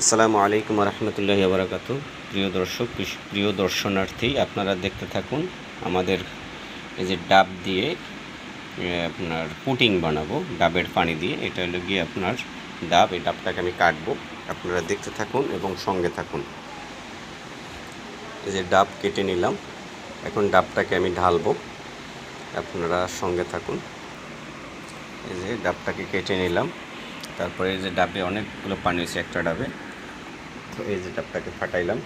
আসসালামু আলাইকুম রহমতুল্লাহি বারাকাতু প্রিয় দর্শক, প্রিয় দর্শনার্থী, আপনারা দেখতে থাকুন, আমাদের এই যে ডাব দিয়ে আপনার পুটিং বানাবো, ডাবের পানি দিয়ে। এটা হলো গিয়ে আপনার ডাব, এই ডাবটাকে আমি কাটবো। আপনারা দেখতে থাকুন এবং সঙ্গে থাকুন। এই যে ডাব কেটে নিলাম। এখন ডাবটাকে আমি ঢালবো। আপনারা সঙ্গে থাকুন। এই যে ডাবটাকে কেটে নিলাম। তারপরে এই যে ডাবে অনেকগুলো পানি হয়েছে একটা ডাবে। তো এই যে ডাবটাকে ফাটাইলাম,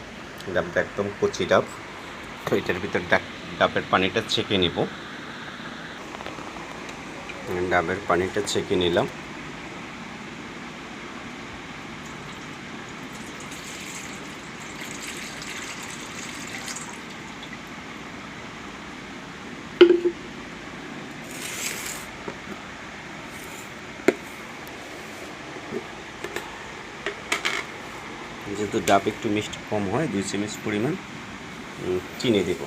ডাবটা একদম কচি ডাব। তো এটার ভিতর ডাব- ডাবের পানিটা ছেঁকে নিব। ডাবের পানিটা ছেঁকে নিলাম। যেহেতু ডাব একটু মিষ্টি কম হয়, দুই চামচ পরিমাণ চিনি দেব।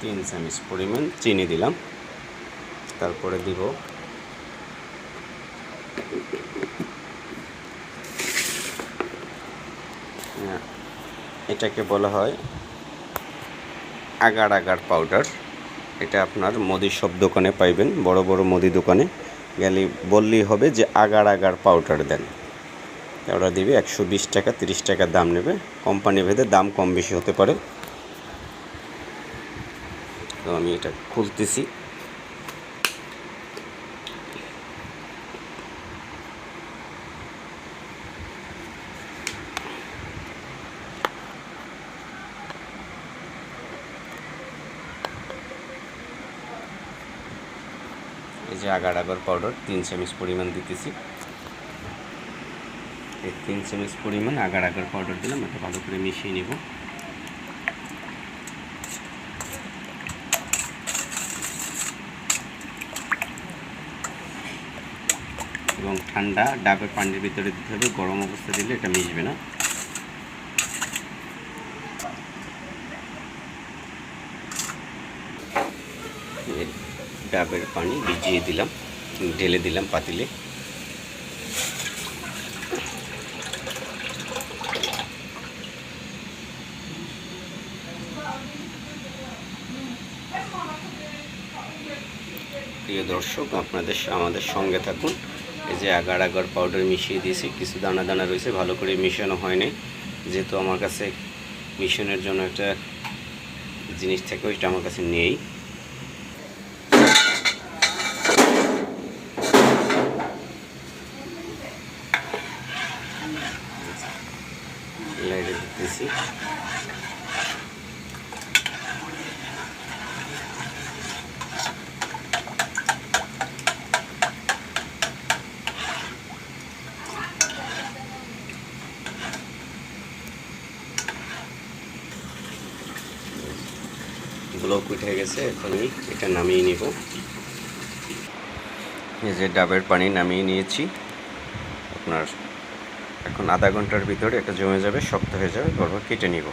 তিন চামচ পরিমাণ চিনি দিলাম। তারপরে দিব এটাকে বলা হয় আগার আগার পাউডার এটা আপনার মুদি সব দোকানে পাইবেন, বড় বড় মুদি দোকানে। গেলে বললেই হবে যে আগার আগার পাউডার দেন। ওরা দিবে একশো বিশ টাকা, তিরিশ টাকা দাম নেবে। কোম্পানি ভেদে দাম কম বেশি হতে পারে। তো আমি এটা খুলতেছি। এই যে আগার আগার পাউডার তিন চামচ পরিমাণ দিতেছি। এই তিন চামচ পরিমাণ আগার আগার পাউডার দিলাম, এটা ভালো করে মিশিয়ে নেব। এবং ঠান্ডা ডাবের পানির ভিতরে দিতে হবে, গরম অবস্থা দিলে এটা মিশবে না। এই ডাবের পানি ভিজিয়ে দিলাম, ঢেলে দিলাম পাতিলে। প্রিয় দর্শক, আপনাদের আমাদের সঙ্গে থাকুন। এই যে আগার আগার পাউডার মিশিয়ে দিয়েছি, কিছু দানা দানা রয়েছে, ভালো করে মিশানো হয়নি। যেহেতু আমার কাছে মিশনের জন্য একটা জিনিস থাকে, ওইটা আমার কাছে নেই। লাইটে ব্লক উঠে গেছে এখন এটা নামিয়ে নিব। এই যে ডাবের পানি নামিয়ে নিয়েছি। আপনার এখন আধা ঘণ্টার ভিতরে এটা জমে যাবে শক্ত হয়ে যাবে তারপর কেটে নিব।